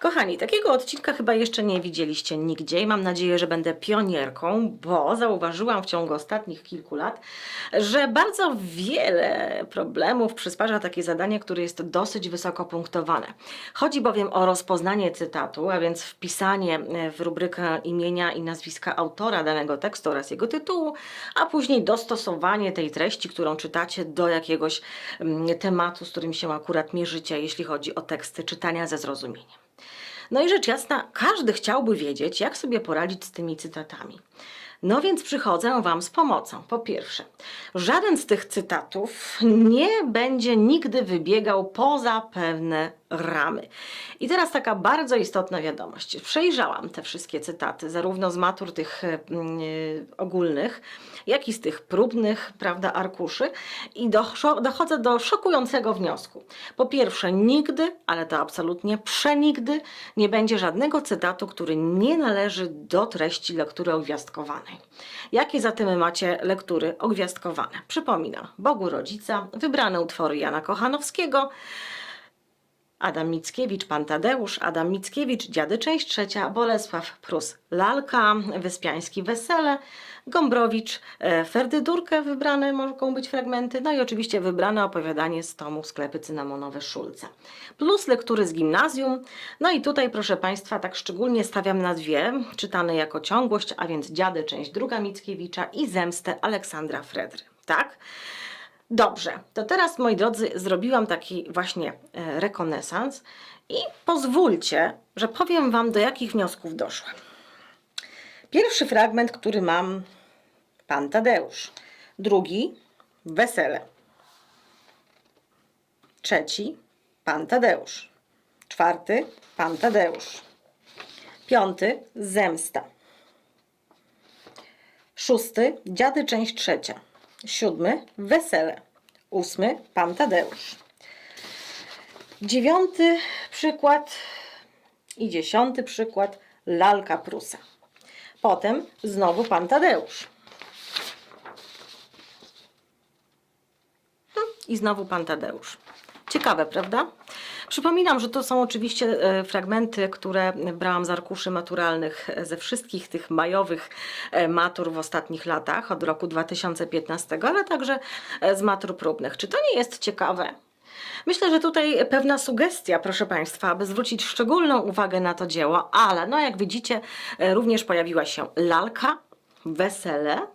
Kochani, takiego odcinka chyba jeszcze nie widzieliście nigdzie i mam nadzieję, że będę pionierką, bo zauważyłam w ciągu ostatnich kilku lat, że bardzo wiele problemów przysparza takie zadanie, które jest dosyć wysoko punktowane. Chodzi bowiem o rozpoznanie cytatu, a więc wpisanie w rubrykę imienia i nazwiska autora danego tekstu oraz jego tytułu, a później dostosowanie tej treści, którą czytacie do jakiegoś mm, tematu, z którym się akurat mierzycie, jeśli chodzi o teksty czytania ze zrozumieniem. No i rzecz jasna, każdy chciałby wiedzieć, jak sobie poradzić z tymi cytatami. No więc przychodzę Wam z pomocą. Po pierwsze, żaden z tych cytatów nie będzie nigdy wybiegał poza pewne ramy. I teraz taka bardzo istotna wiadomość. Przejrzałam te wszystkie cytaty, zarówno z matur tych yy, ogólnych, jak i z tych próbnych, prawda, arkuszy i dochodzę do szokującego wniosku. Po pierwsze, nigdy, ale to absolutnie przenigdy nie będzie żadnego cytatu, który nie należy do treści lektury ogwiazdkowanej. Jakie zatem macie lektury ogwiazdkowane? Przypominam, Bogu Rodzica, wybrane utwory Jana Kochanowskiego, Adam Mickiewicz, Pan Tadeusz, Adam Mickiewicz, Dziady, część trzecia, Bolesław Prus, Lalka, Wyspiański, Wesele, Gombrowicz, e, Ferdydurkę wybrane mogą być fragmenty, no i oczywiście wybrane opowiadanie z tomu Sklepy cynamonowe Szulca. Plus lektury z gimnazjum, no i tutaj proszę Państwa tak szczególnie stawiam na dwie, czytane jako ciągłość, a więc Dziady, część druga Mickiewicza i Zemstę Aleksandra Fredry, tak? Dobrze, to teraz moi drodzy, zrobiłam taki właśnie e, rekonesans i pozwólcie, że powiem Wam, do jakich wniosków doszłam. Pierwszy fragment, który mam, Pan Tadeusz. Drugi, Wesele. Trzeci, Pan Tadeusz. Czwarty, Pan Tadeusz. Piąty, Zemsta. Szósty, Dziady, część trzecia. Siódmy, Wesele. Ósmy, Pan Tadeusz. Dziewiąty przykład i dziesiąty przykład, Lalka Prusa. Potem znowu Pan Tadeusz. No, I znowu Pan Tadeusz. Ciekawe, prawda? Przypominam, że to są oczywiście e, fragmenty, które brałam z arkuszy maturalnych e, ze wszystkich tych majowych e, matur w ostatnich latach, od roku 2015, ale także z matur próbnych. Czy to nie jest ciekawe? Myślę, że tutaj pewna sugestia, proszę Państwa, aby zwrócić szczególną uwagę na to dzieło, ale no jak widzicie, również pojawiła się lalka, wesele,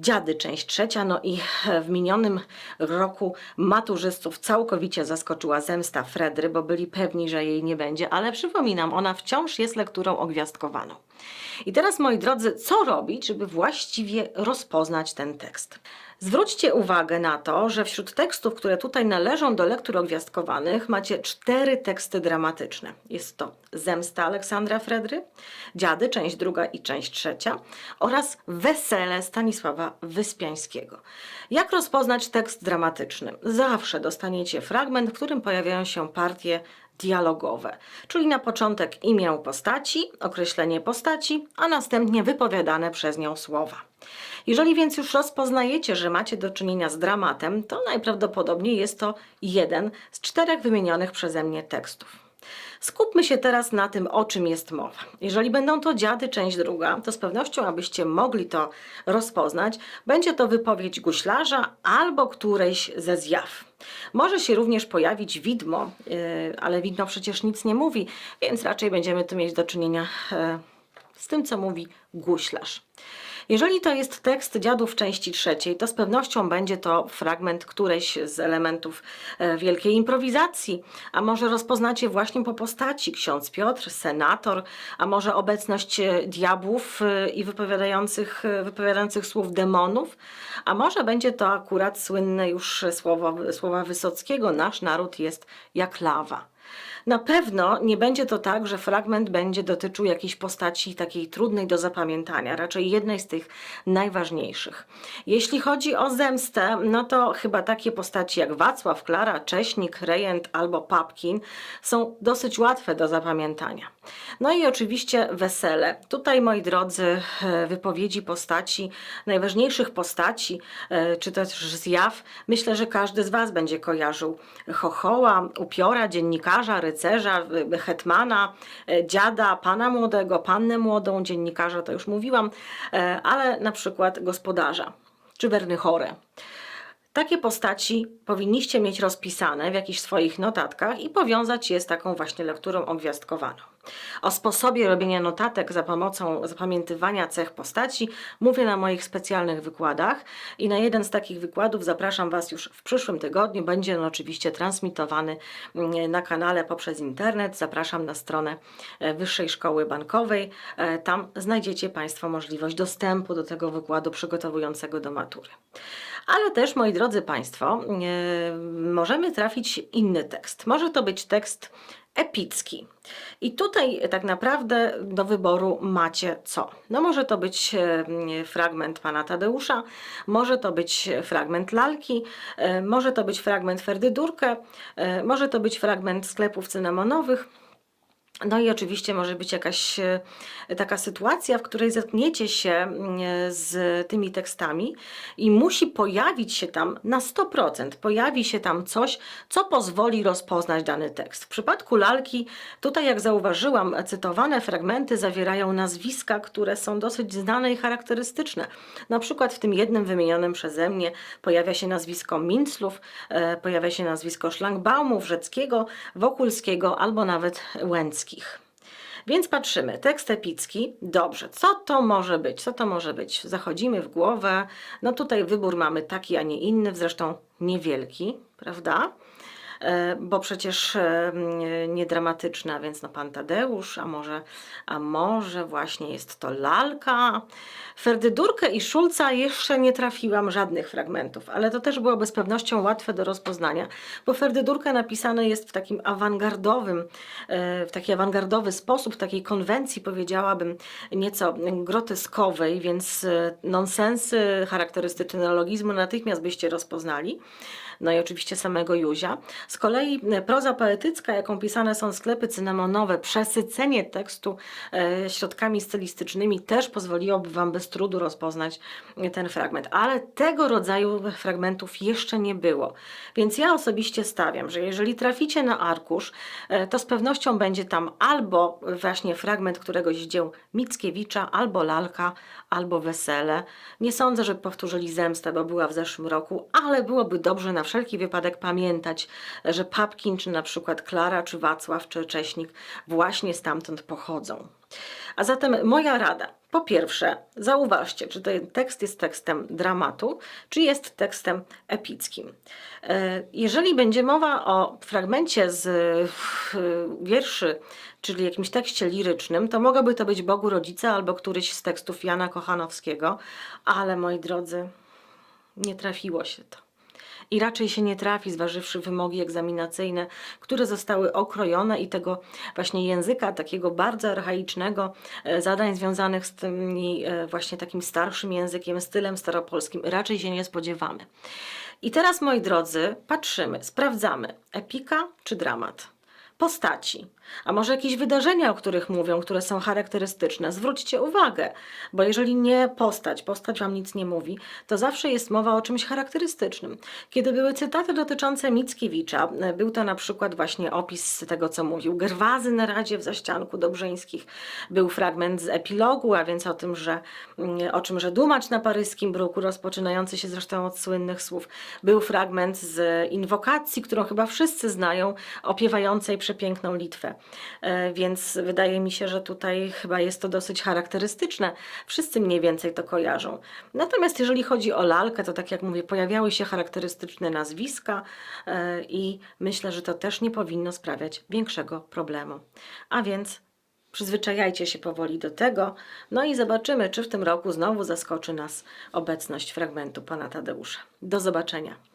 Dziady, część trzecia, no i w minionym roku maturzystów całkowicie zaskoczyła zemsta Fredry, bo byli pewni, że jej nie będzie, ale przypominam, ona wciąż jest lekturą ogwiazdkowaną. I teraz, moi drodzy, co robić, żeby właściwie rozpoznać ten tekst? Zwróćcie uwagę na to, że wśród tekstów, które tutaj należą do lektur ogwiazdkowanych, macie cztery teksty dramatyczne. Jest to Zemsta Aleksandra Fredry, Dziady, część druga i część trzecia oraz Wesele Stanisława Wyspiańskiego. Jak rozpoznać tekst dramatyczny? Zawsze dostaniecie fragment, w którym pojawiają się partie dialogowe, czyli na początek imię postaci, określenie postaci, a następnie wypowiadane przez nią słowa. Jeżeli więc już rozpoznajecie, że macie do czynienia z dramatem, to najprawdopodobniej jest to jeden z czterech wymienionych przeze mnie tekstów. Skupmy się teraz na tym, o czym jest mowa. Jeżeli będą to dziady, część druga, to z pewnością, abyście mogli to rozpoznać, będzie to wypowiedź guślarza albo którejś ze zjaw. Może się również pojawić widmo, yy, ale widmo przecież nic nie mówi, więc raczej będziemy tu mieć do czynienia yy, z tym, co mówi guślarz. Jeżeli to jest tekst dziadów części trzeciej, to z pewnością będzie to fragment którejś z elementów e, wielkiej improwizacji, a może rozpoznacie właśnie po postaci ksiądz Piotr, senator, a może obecność e, diabłów e, i wypowiadających, wypowiadających słów demonów, a może będzie to akurat słynne już słowo, słowa Wysockiego, nasz naród jest jak lawa. Na pewno nie będzie to tak, że fragment będzie dotyczył jakiejś postaci takiej trudnej do zapamiętania, raczej jednej z tych najważniejszych. Jeśli chodzi o zemstę, no to chyba takie postaci jak Wacław, Klara, Cześnik, Rejent albo Papkin są dosyć łatwe do zapamiętania. No i oczywiście wesele. Tutaj, moi drodzy, e, wypowiedzi postaci, najważniejszych postaci, e, czy też zjaw, myślę, że każdy z Was będzie kojarzył Chochoła, upiora, dziennikarza, wędkarza, rycerza, hetmana, y, dziada, pana młodego, pannę młodą, dziennikarza, to już mówiłam, e, ale na przykład gospodarza czy wernychorę. Takie postaci powinniście mieć rozpisane w jakichś swoich notatkach i powiązać je z taką właśnie lekturą obwiastkowaną. O sposobie robienia notatek za pomocą zapamiętywania cech postaci mówię na moich specjalnych wykładach i na jeden z takich wykładów zapraszam Was już w przyszłym tygodniu. Będzie on oczywiście transmitowany mm, na kanale poprzez internet. Zapraszam na stronę e, Wyższej Szkoły Bankowej. E, Tam znajdziecie Państwo możliwość dostępu do tego wykładu przygotowującego do matury. Ale też, moi drodzy Państwo, e, możemy trafić inny tekst. Może to być tekst epicki. I tutaj tak naprawdę do wyboru macie co? No może to być e, fragment pana Tadeusza, może to być fragment lalki, e, może to być fragment Ferdydurkę, e, może to być fragment sklepów cynamonowych. No i oczywiście może być jakaś e, taka sytuacja, w której zetkniecie się mm, z tymi tekstami i musi pojawić się tam na 100%, pojawi się tam coś, co pozwoli rozpoznać dany tekst. W przypadku lalki, tutaj jak zauważyłam, cytowane fragmenty zawierają nazwiska, które są dosyć znane i charakterystyczne. Na przykład w tym jednym wymienionym przeze mnie pojawia się nazwisko Minclów, e, pojawia się nazwisko Szlangbaumów, Rzeckiego, Wokulskiego albo nawet Więc patrzymy, tekst epicki, dobrze, co to może być? Co to może być? Zachodzimy w głowę, no tutaj wybór mamy taki, a nie inny, zresztą niewielki, prawda? E, Bo przecież e, nie dramatyczna, więc no pan Tadeusz, a może, a może właśnie jest to lalka. Ferdydurkę i Szulca jeszcze nie trafiłam żadnych fragmentów, ale to też byłoby z pewnością łatwe do rozpoznania, bo Ferdydurka napisane jest w takim awangardowym, e, w taki awangardowy sposób, w takiej konwencji powiedziałabym nieco groteskowej, więc nonsensy charakterystyczne neologizmu natychmiast byście rozpoznali no i oczywiście samego Józia. Z kolei e, proza poetycka, jaką pisane są sklepy cynamonowe, przesycenie tekstu e, środkami stylistycznymi też pozwoliłoby Wam bez trudu rozpoznać ten fragment. Ale tego rodzaju fragmentów jeszcze nie było. Więc ja osobiście stawiam, że jeżeli traficie na arkusz, e, to z pewnością będzie tam albo właśnie fragment któregoś z dzieł Mickiewicza, albo lalka, albo wesele. Nie sądzę, żeby powtórzyli zemstę, bo była w zeszłym roku, ale byłoby dobrze na wszelki wypadek pamiętać, że Papkin, czy na przykład Klara, czy Wacław, czy Cześnik właśnie stamtąd pochodzą. A zatem moja rada. Po pierwsze, zauważcie, czy ten tekst jest tekstem dramatu, czy jest tekstem epickim. E, Jeżeli będzie mowa o fragmencie z e, wierszy, czyli jakimś tekście lirycznym, to mogłoby to być Bogu Rodzice albo któryś z tekstów Jana Kochanowskiego, ale moi drodzy, nie trafiło się to i raczej się nie trafi, zważywszy wymogi egzaminacyjne, które zostały okrojone i tego właśnie języka takiego bardzo archaicznego, e, zadań związanych z tym e, właśnie takim starszym językiem, stylem staropolskim, raczej się nie spodziewamy. I teraz, moi drodzy, patrzymy, sprawdzamy, epika czy dramat? Postaci, a może jakieś wydarzenia, o których mówią, które są charakterystyczne. Zwróćcie uwagę, bo jeżeli nie postać, postać Wam nic nie mówi, to zawsze jest mowa o czymś charakterystycznym. Kiedy były cytaty dotyczące Mickiewicza, był to na przykład właśnie opis tego, co mówił Gerwazy na Radzie w Zaścianku Dobrzyńskich, był fragment z epilogu, a więc o tym, że o czym, że dumacz na paryskim bruku, rozpoczynający się zresztą od słynnych słów, był fragment z inwokacji, którą chyba wszyscy znają, opiewającej przepiękną Litwę. E, Więc wydaje mi się, że tutaj chyba jest to dosyć charakterystyczne. Wszyscy mniej więcej to kojarzą. Natomiast jeżeli chodzi o lalkę, to tak jak mówię, pojawiały się charakterystyczne nazwiska e, i myślę, że to też nie powinno sprawiać większego problemu. A więc Przyzwyczajajcie się powoli do tego, no i zobaczymy, czy w tym roku znowu zaskoczy nas obecność fragmentu pana Tadeusza. Do zobaczenia.